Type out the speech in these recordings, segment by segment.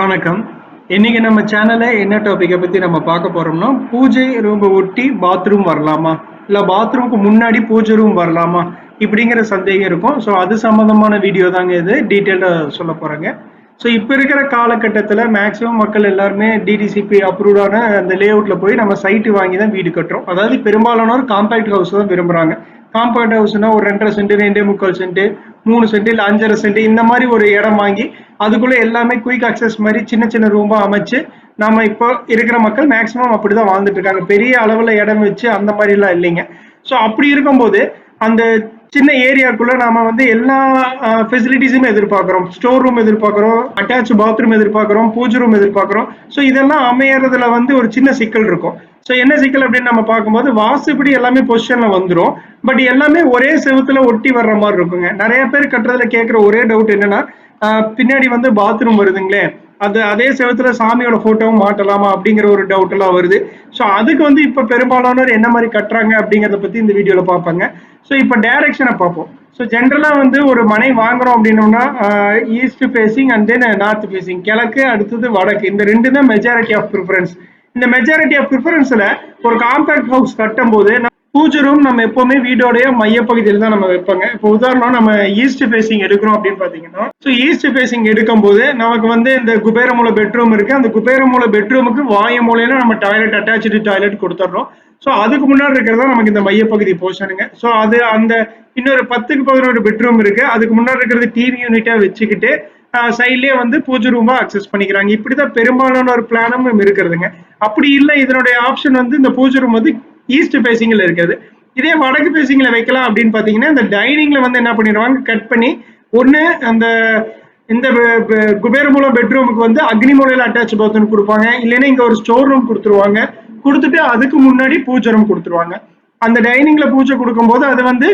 வணக்கம். இன்னைக்கு நம்ம சேனல்ல என்ன டாபிக்கை பத்தி நம்ம பார்க்க போறோம்னா பூஜை ரூம் ஒட்டி பாத்ரூம் வரலாமா? இல்ல பாத்ரூமுக்கு முன்னாடி பூஜை ரூம் வரலாமா? இப்படிங்கிற சந்தேகம் இருக்கும். ஸோ அது சம்பந்தமான வீடியோ தாங்க இது. டீட்டெயிலாக சொல்ல போறேங்க. ஸோ இப்போ இருக்கிற காலகட்டத்தில் மேக்ஸிமம் மக்கள் எல்லாருமே டிடிசிபி அப்ரூவ்டான அந்த லே அவுட்டில் போய் நம்ம சைட்டு வாங்கி தான் வீடு கட்டுறோம். அதாவது பெரும்பாலானோர் காம்பேக்ட் ஹவுஸ் தான் விரும்புறாங்க. காம்பவுண்ட் ஹவுஸ்னா ஒரு ரெண்டரை சென்ட் ரெண்டே முக்கால் சென்ட் மூணு சென்ட் இல்லை அஞ்சரை சென்ட் இந்த மாதிரி ஒரு இடம் வாங்கி அதுக்குள்ளே எல்லாமே குயிக் அக்சஸ் மாதிரி சின்ன சின்ன ரூமா அமைச்சு நம்ம இப்போ இருக்கிற மக்கள் மேக்ஸிமம் அப்படிதான் வாழ்ந்துட்டு இருக்காங்க. பெரிய அளவில் இடம் வச்சு அந்த மாதிரிலாம் இல்லைங்க. ஸோ அப்படி இருக்கும்போது அந்த சின்ன ஏரியாக்குள்ள நாம வந்து எல்லா ஃபெசிலிட்டிஸுமே எதிர்பார்க்குறோம். ஸ்டோர் ரூம் எதிர்பார்க்குறோம் அட்டாச் பாத்ரூம் எதிர்பார்க்குறோம் பூஜை ரூம் எதிர்பார்க்குறோம். ஸோ இதெல்லாம் அமையறதுல வந்து ஒரு சின்ன சிக்கல் இருக்கும். ஸோ என்ன சிக்கல் அப்படின்னு நம்ம பார்க்கும்போது வாசுபடி எல்லாமே பொசிஷன்ல வந்துடும் பட் எல்லாமே ஒரே செவத்துல ஒட்டி வர்ற மாதிரி இருக்குங்க. நிறைய பேர் கட்டுறதுல கேட்குற ஒரே டவுட் என்னன்னா பின்னாடி வந்து பாத்ரூம் வருதுங்களே. அது அதே செவத்துல சாமியோட போட்டோவும் மாட்டலாமா அப்படிங்கிற ஒரு டவுட் எல்லாம் வருது. ஸோ அதுக்கு வந்து இப்போ பெரும்பாலானோர் என்ன மாதிரி கட்டுறாங்க அப்படிங்கிறத பத்தி இந்த வீடியோல பார்ப்பாங்க. ஸோ இப்போ டைரக்ஷனை பார்ப்போம். ஸோ ஜென்ரலாக வந்து ஒரு மனை வாங்குறோம் அப்படின்னோம்னா east facing and then north facing கிழக்கு அடுத்தது வடக்கு. இந்த ரெண்டு தான் மெஜாரிட்டி ஆஃப் ப்ரிஃபரன்ஸ் இந்த மெஜாரிட்டி ஆஃப் ப்ரிஃபரன்ஸில் ஒரு காம்பேக்ட் ஹவுஸ் கட்டும் போது பூஜை ரூம் நம்ம எப்போவுமே வீடோடைய மையப்பகுதியில் தான் நம்ம வைப்பாங்க. இப்போ உதாரணம் நம்ம ஈஸ்ட் ஃபேஸிங் எடுக்கிறோம் அப்படின்னு பார்த்தீங்கன்னா ஸோ ஈஸ்ட் ஃபேஸிங் எடுக்கும்போது நமக்கு வந்து இந்த குபேரமூல பெட்ரூம் இருக்கு. அந்த குபேரமூல பெட்ரூமுக்கு வாய மூலையில நம்ம டாய்லெட் அட்டாச்சு டாய்லெட் கொடுத்துட்றோம் ஸோ அதுக்கு முன்னாடி இருக்கிறதா நமக்கு இந்த மையப்பகுதி போர்ஷனுங்க ஸோ அது அந்த இன்னொரு பத்துக்கு பதினோரு பெட்ரூம் இருக்கு. அதுக்கு முன்னாடி இருக்கிறது டிவி யூனிட்டாக வச்சுக்கிட்டு சைட்லயே வந்து பூஜை ரூமா அக்சஸ் பண்ணிக்கிறாங்க. இப்படிதான் பெரும்பாலான ஒரு பிளானும் இருக்கிறதுங்க. அப்படி இல்லை இதனுடைய ஆப்ஷன் வந்து இந்த பூஜை ரூம் வந்து ஈஸ்ட் ஃபேசிங்ல இருக்குது. இதே வடக்கு ஃபேசிங்ல வைக்கலாம் அப்படின்னு பாத்தீங்கன்னா இந்த டைனிங்ல வந்து என்ன பண்ணிடுவாங்க? கட் பண்ணி ஒண்ணு அந்த இந்த குபேரமூலம் பெட்ரூமுக்கு வந்து அக்னி மூலையில் அட்டாச் பாத்ரூம் கொடுப்பாங்க. இல்லைன்னா இங்க ஒரு ஸ்டோர் ரூம் கொடுத்துருவாங்க. கொடுத்துட்டு அதுக்கு முன்னாடி பூஜை ரூம் கொடுத்துருவாங்க. அந்த டைனிங்ல பூஜை கொடுக்கும்போது அது வந்து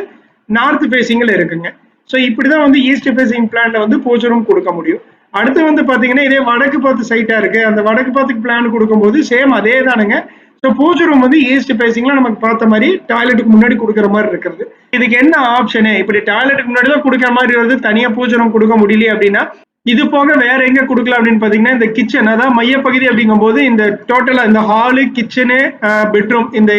நார்த் ஃபேசிங்ல இருக்குங்க. ஸோ இப்படிதான் வந்து ஈஸ்ட் ஃபேசிங் பிளான்ல வந்து பூஜை ரூம் கொடுக்க முடியும். அடுத்து வந்து பாத்தீங்கன்னா இதே வடக்கு பார்த்து சைட்டா இருக்கு. அந்த வடக்கு பார்த்துக்கு பிளான் கொடுக்கும்போது சேம் அதே தானுங்க. ஸோ பூஜை ரூம் வந்து ஈஸ்ட் ஃபேசிங்ல நமக்கு பார்த்த மாதிரி டாய்லெட்டுக்கு முன்னாடி கொடுக்குற மாதிரி இருக்கிறது. இதுக்கு என்ன ஆப்ஷனு இப்படி டாய்லெட்டுக்கு முன்னாடி தான் கொடுக்குற மாதிரி வருது. தனியாக பூஜை ரூம் கொடுக்க முடியல அப்படின்னா இது போக வேற எங்க கொடுக்கலாம் அப்படின்னு பாத்தீங்கன்னா இந்த கிச்சன் அதாவது மையப்பகுதி அப்படிங்கும் போது இந்த டோட்டலா இந்த ஹாலு கிச்சனு பெட்ரூம் இந்த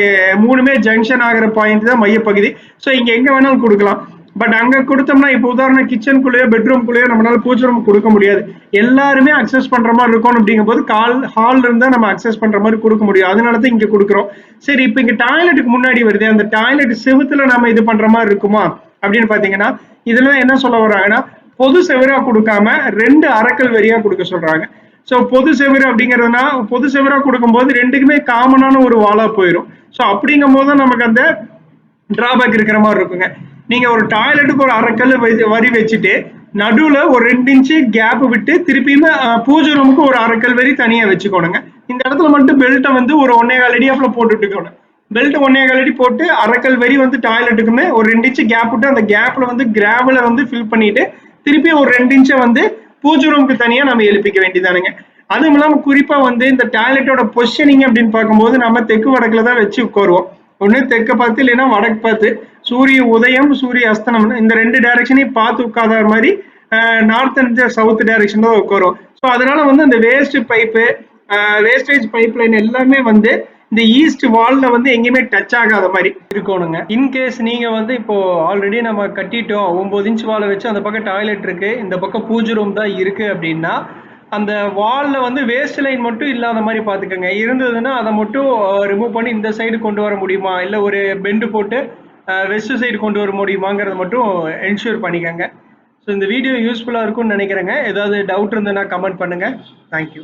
மூணுமே ஜங்ஷன் ஆகிற பாயிண்ட் தான் மையப்பகுதி. ஸோ இங்க எங்க வேணாலும் கொடுக்கலாம். பட் அங்க கொடுத்தோம்னா இப்போ உதாரணம் கிச்சனுக்குள்ளேயோ பெட்ரூம்குள்ளேயோ நம்மளால பூஜை ரூம் கொடுக்க முடியாது. எல்லாருமே அக்சஸ் பண்ற மாதிரி இருக்கும் அப்படிங்கும் போது கால் ஹால்ல இருந்தா நம்ம அக்சஸ் பண்ற மாதிரி கொடுக்க முடியும். அதனால தான் இங்க கொடுக்குறோம். சரி இப்போ இங்க டாய்லெட்டுக்கு முன்னாடி வருது அந்த டாய்லெட் செவுத்துல நம்ம இது பண்ற மாதிரி இருக்குமா? அப்படின்னு பாத்தீங்கன்னா இதுல என்ன சொல்ல வர்றாங்கன்னா பொது செவரா கொடுக்காம ரெண்டு அறக்கல் வரியா கொடுக்க சொல்றாங்க. ஸோ பொது செவரு அப்படிங்கிறதுனா பொது செவரா கொடுக்கும்போது ரெண்டுக்குமே காமனான ஒரு வாலா போயிடும் ஸோ அப்படிங்கும் போது நமக்கு அந்த டிராபேக் இருக்கிற மாதிரி இருக்குங்க. நீங்க ஒரு டாய்லெட்டுக்கு ஒரு அரைக்கல் வரி வச்சுட்டு நடுவுல ஒரு ரெண்டு இன்ச்சு கேப் விட்டு திருப்பியுமே பூஜை ரூமுக்கு ஒரு அரைக்கல் வரி தனியா வச்சுக்கோணுங்க. இந்த இடத்துல மட்டும் பெல்ட்டை வந்து ஒரு ஒன்னே கால் அடியாப்புல போட்டுட்டுக்கணும் பெல்ட் ஒன்னே கால் அடி போட்டு அரைக்கல் வரி வந்து டாய்லெட்டுக்குமே ஒரு ரெண்டு இன்ச்சு கேப் விட்டு அந்த கேப்ல வந்து கிராவல வந்து ஃபில் பண்ணிட்டு திருப்பி ஒரு ரெண்டு இன்ச்சை வந்து பூஜை ரூமுக்கு தனியா நம்ம எழுப்பிக்க வேண்டியதானுங்க. அதுவும் இல்லாம குறிப்பா வந்து இந்த டாய்லெட்டோட பொசிஷனிங் அப்படின்னு பார்க்கும்போது நம்ம தெற்கு வடக்குல தான் வச்சு உட்காருவோம். ஒன்று தெற்க பார்த்து இல்லைன்னா வடக்கு பார்த்து. சூரிய உதயம் சூரிய அஸ்தனம் இந்த ரெண்டு டைரக்ஷனையும் பார்த்து உட்காத மாதிரி நார்த் அண்ட் சவுத் டைரக்ஷன் தான் உட்காரும். ஸோ அதனால வந்து அந்த waste pipe wastage pipe line எல்லாமே வந்து இந்த ஈஸ்ட் வால்ல வந்து எங்கேயுமே டச் ஆகாத மாதிரி இருக்கணுங்க. இன்கேஸ் நீங்க வந்து இப்போ ஆல்ரெடி நம்ம கட்டிட்டோம் ஒன்பது இன்ச் வாழை வச்சு அந்த பக்கம் டாய்லெட் இருக்கு இந்த பக்கம் பூஜை ரூம் தான் இருக்கு அப்படின்னா அந்த வால்ல வந்து வேஸ்ட் லைன் மட்டும் இல்லாத மாதிரி பாத்துக்கோங்க இருந்ததுன்னா அதை மட்டும் ரிமூவ் பண்ணி இந்த சைடு கொண்டு வர முடியுமா? இல்ல ஒரு பெண்டு போட்டு வெஸ்ட் சைடு கொண்டு வர முடியுமாங்கிறத மட்டும் என்ஷூர் பண்ணிக்கோங்க. ஸோ இந்த வீடியோ யூஸ்ஃபுல்லாக இருக்கும்னு நினைக்கிறேங்க. ஏதாவது டவுட் இருந்ததுன்னா கமெண்ட் பண்ணுங்கள் தேங்க்யூ